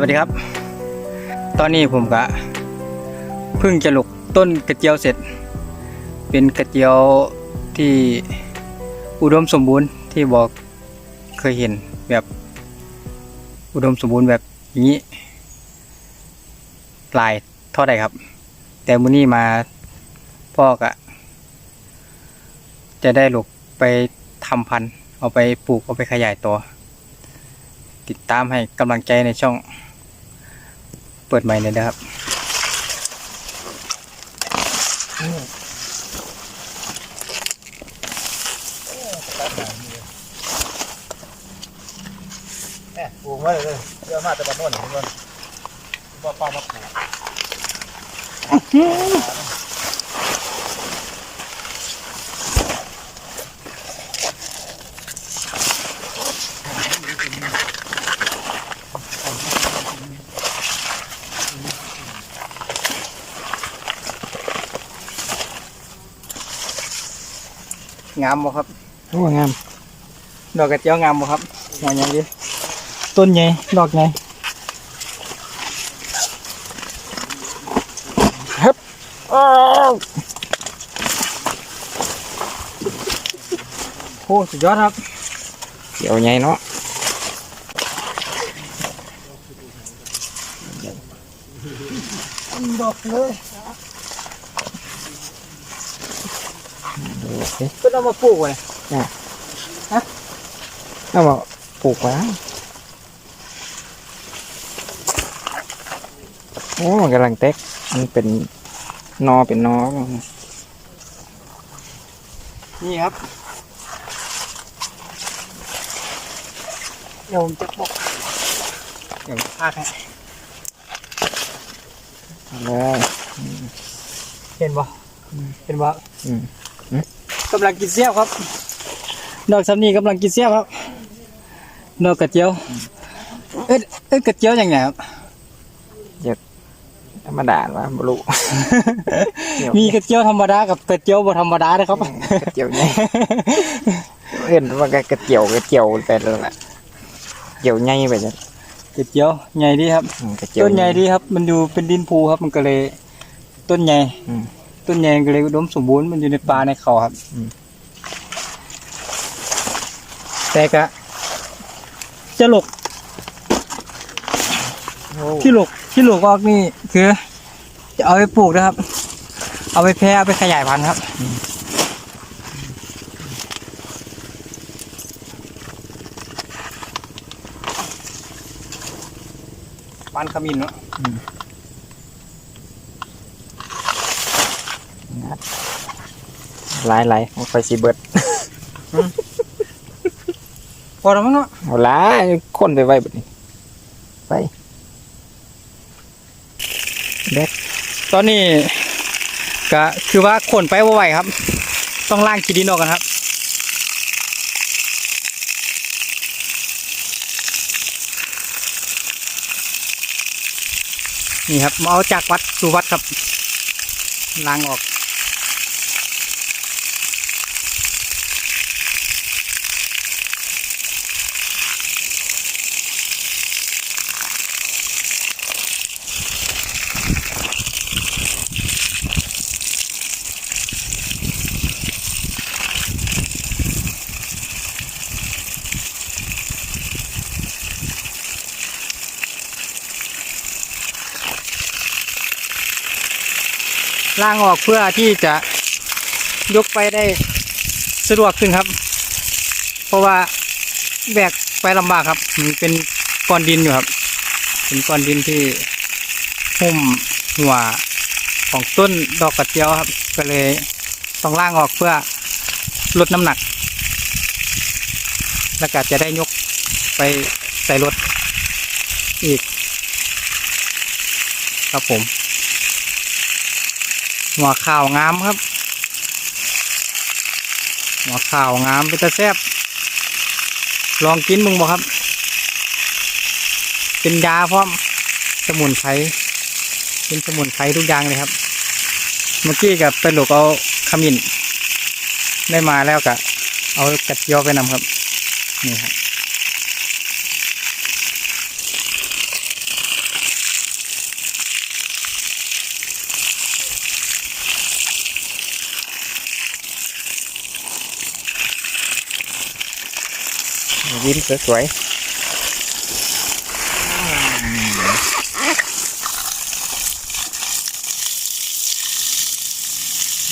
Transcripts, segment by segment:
วัสดีครับ ตอนนี้ผมก็เพิ่งจะหลกต้นกระเจียวเสร็จ เป็นกระเจียวที่อุดมสมบูรณ์ที่บอกเคยเห็นแบบอุดมสมบูรณ์แบบอย่างนี้ลายเท่าใดครับ แต่มื้อนี้มาพ่อก็จะได้หลกไปทำพันธุ์เอาไปปลูกเอาไปขยายต่อติดตามให้กำลังใจในช่อง เปิดใหม่เลยนะครับแหม่ปลูกไว้เลยเยอะมากแต่บ้านโน่นเห็นบ่ว่าป้ามาปลูก งามบ่ครับโอ้งาม ดอกกระเจียวงามบ่ครับหัวใหญ่ดิต้นใหญ่ดอกใหญ่อ้าวโอ้สุดยอดครับเกี่ยวใหญ่เนาะดอกเลย ดูสิ ก็เอามาปลูกไว้เอามาปลูกไว้โอ้มันกำลังเต็กมันเป็นนอเป็นนอนี่ครับ เดี๋ยวผมจะบอกเดี๋ยวพากให้เอาเลยเห็นบ่เห็นบ่อืม กำลังกินเสี้ยวครับ ดอกสำนีกำลังกินเสี้ยวครับ ดอกกระเจียว เอ้ยเอ้ยกระเจียวอย่างไงครับธรรมดาว่าบลูเดี๋ยวมีกระเจียวธรรมดากับกระเจียวบ่ธรรมดานะครับกระเจียวใหญ่เห็นว่ากระเจียวกระเจียวไปแล้วล่ะเจียวใหญ่ไปจ้ะกระเจียวใหญ่ดีครับอืมกระเจียวต้นใหญ่ดีครับ มันอยู่เป็นดินภูครับมันก็เลย ต้นใหญ่อืม ต้นใหญ่ก็เลยอุดมสมบูรณ์มันอยู่ในป่าในเขาครับอืมแต่ก็จะหลกโอ้ที่หลกที่หลกออกนี่คือ จะเอาไปปลูกนะครับ เอาไปแพร่เอาไปขยายพันธุ์ครับปานขมิ้นเนาะ หลายหลายๆมันไฟสีเบิดพอแล้วมั้งเนาะเอาหลายคนไปไว้แบบนี้ไปเด็กตอนนี้ก็คือว่าขนไปว่าไหวครับ ต้องล่างขี้ดินออกกันครับนี่ครับมาเอาจากวัดสู่วัดครับล้างออก ล่างออกเพื่อที่จะยกไปได้สะดวกขึ้นครับ เพราะว่าแบกไปลำบากครับมันเป็นก้อนดินอยู่ครับ เป็นก้อนดินที่หุ้มหัวของต้นดอกกระเจียวครับ ก็เลยต้องล่างออกเพื่อลดน้ำหนัก แล้วก็จะได้ยกไปใส่รถอีก ครับผม หัวข่าวงามครับ หัวข่าวงามเป็นตะแซบลองกินมึงบ่ครับ เป็นยาพร้อมสมุนไพรเป็นสมุนไพรทุกอย่างเลยครับ เมื่อกี้กับเป็นหลกเอาขมิ้นได้มาแล้วก็เอากระเจียวไปนำครับ นี่ครับ ยิ้มสวย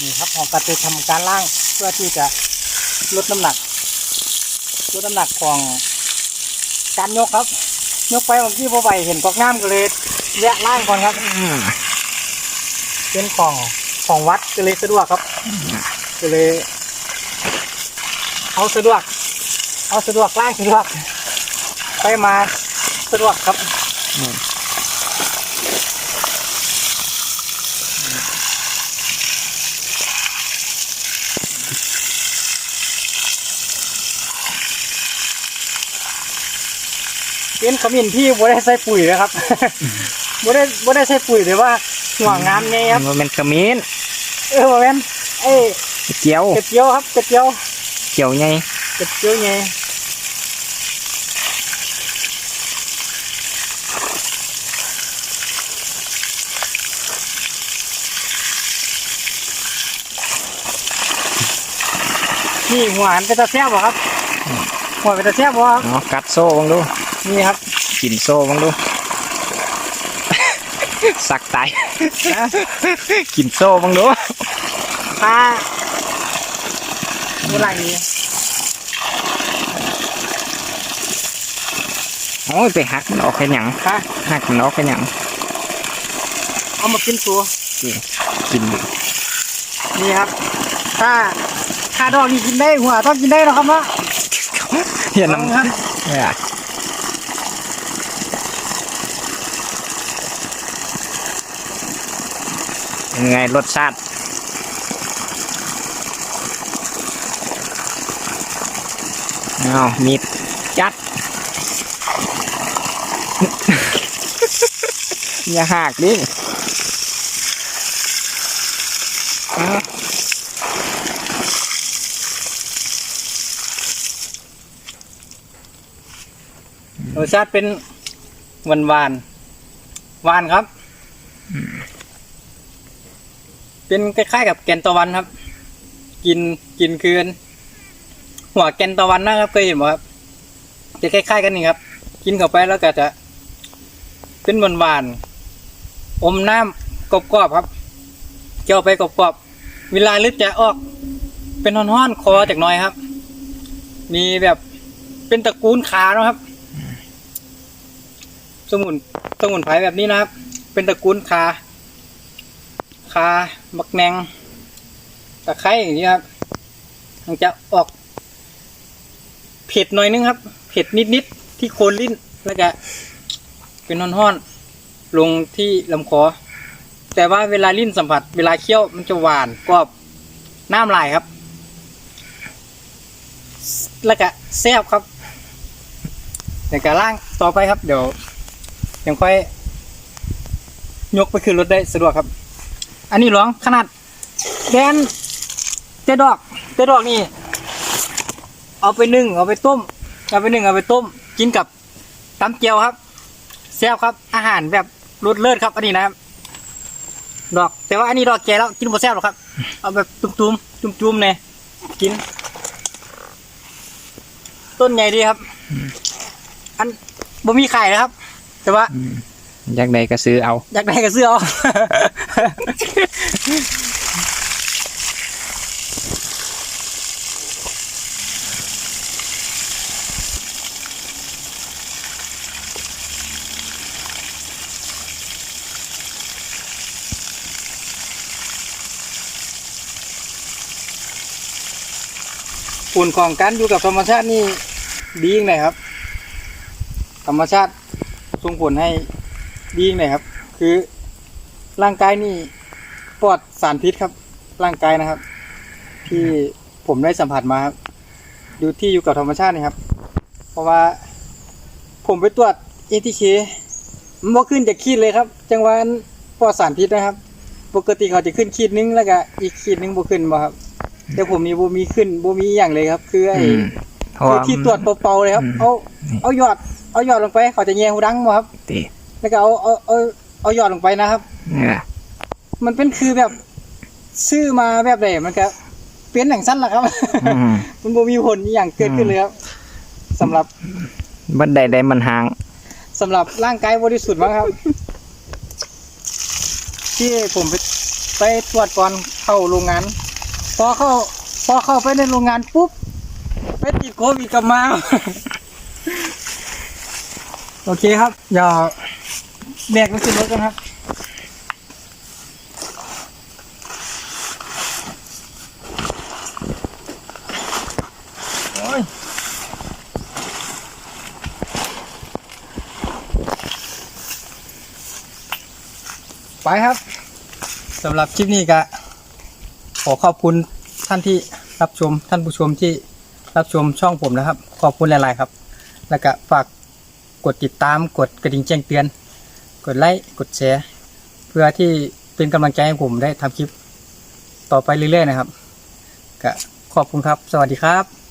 นี่ครับของกระตือทำการล่างเพื่อที่จะลดน้ำหนักลดน้ำหนักของการยกครับ ยกไปบางที่พอไหวเห็นกอกน้ำก็เลยแยะล่างก่อนครับเป็นของของวัดก็เลยสะดวกครับก็เลย เอาสะดวก เอาสะดวกล่างสะดวกไปมาสะดวกครับเป็นขมิ้นที่บ่ได้ใส่ปุ๋ยนะครับบ่ได้บ่ได้ใส่ปุ๋ยแต่ว่าหัวงามไงครับมันเป็นขมิ้นเออบ่แม่นเอ้ยเจียวกระเจียวครับกระเจียวเจียวไงกระเจียวไง นี่หัวหันเป็นตาแซ่บบ่ครับ หัวเป็นตาแซ่บบ่ครับเนาะกัดโซ่บังดูนี่ครับกินโซ่บังดู สักตายนะกินโซ่บังดูปลาเมื่อไหร่นี้โอ้ยไปหักมันออกแค่หยังฮะหักมันออกแค่หยังเอามากินตัวกินนี่ครับ ถ้า ถ้าดอกนี่กินได้หัวต้องกินได้นะครับเนาะเห็นน้ำเนี่ยยังไงรสชาติเอามีดจัด อย่าหักดิเอา ร สชาติเป็นหวานหวานหวานครับ เป็นคล้ายๆกับแกนตะวันครับ กินกินคืน หัวแกนตะวันนะครับเคยเห็นไหมครับ จะคล้ายๆกันนี่ครับ กินเข้าไปแล้วก็จะ เป็นหวานหวานๆอมน้ำกรอบๆครับเกี่ยวไปกรอบๆเวลาลึกจะออก เป็นห้อนๆคอจากหน้อยครับ มีแบบเป็นตระกูลขาเนอะครับ สมุนสมุนไพรแบบนี้นะครับ เป็นตระกูลคาคาบักแนงตะไคร้อย่างนี้ครับมันจะออกเผ็ดหน่อยนึงครับ เผ็ดนิดๆที่โคนลิ้นแล้วก็เป็นห้อนๆลงที่ลำคอ แต่ว่าเวลาลิ้นสัมผัส เวลาเคี้ยวมันจะหวานกรอบน้ำลายครับ แล้วก็แซ่บครับเดี๋ยวก็ล่างต่อไปครับเดี๋ยว ยังค่อย ยกไปขึ้นรถได้สะดวกครับ อันนี้หลวงขนาดแกนเจดอกเจดอกนี่ เอาไปนึ่งเอาไปต้ม เอาไปนึ่งเอาไปต้ม กินกับตำเจียวครับแซ่บครับ อาหารแบบรสเลิศครับ อันนี้นะครับ ดอก แต่ว่าอันนี้ดอกแก่แล้วกินบ่แซ่บหรอกครับ เอาแบบตุ้มๆจุ่มๆเนี่ยกิน ต้นใหญ่ดีครับ อันบ่มีไข่นะครับ แต่ว่าอยากใดก็ซื้อเอา อยากได้ก็ซื้อเอาผลของการอยู่กับธรรมชาตินี่ดีจริงเลยครับ ธรรมชาติ ส่งผลให้ดีจริงเลยครับ คือร่างกายนี่ปลอดสารพิษครับ ร่างกายนะครับ ที่ผมได้สัมผัสมาครับดูที่อยู่กับธรรมชาตินี่ครับ เพราะว่าผมไปตรวจเอทีเคมันบ่ขึ้นจากขีดเลยครับ จังหวะนั้นปลอดสารพิษนะครับ ปกติเขาจะขึ้นขีดนึงแล้วก็อีกขีดนึงบ่ขึ้นบ่ครับแต่ผมนี่บ่มีขึ้นบ่มีอย่างเลยครับ คือไอ้อืมเพราะคือว่าที่ตรวจเป่าๆเลยครับอืมเอาเอาหยอด เอาหยอดลงไปเขาจะแยงหูดังบ่ครับตีแล้วก็เอาเอาเอาเอาหยอดลงไปนะครับเนี่ยมันเป็นคือแบบซื้อมาแบบไหนมันก็เป็นอย่างสั้นแหละครับ อืม มันบ่มีผลอหย่างเกิดขึ้นเลยครับสำหรับบันไดใดมันห่าง สำหรับร่างกายบริสุทธิ์มั้งครับ ที่ผมไปไปตรวจก่อนเข้าโรงงาน พอเข้า พอเข้าไปในโรงงานปุ๊บไปติดโควิดกลับมา โอเคครับเดี๋ยวแบกรถขึ้นรถกันครับ โอ้ยไปครับสำหรับคลิปนี้ก็ขอขอบคุณท่านที่รับชมท่านผู้ชมที่รับชมช่องผมนะครับ ขอบคุณหลาย ๆ ครับ แล้วก็ฝาก กดติดตามกดกระดิ่งแจ้งเตือน กดไลค์กดแชร์เพื่อที่เป็นกำลังใจให้ผมได้ทำคลิปต่อไปเรื่อยๆนะครับก็ขอบคุณครับ สวัสดีครับ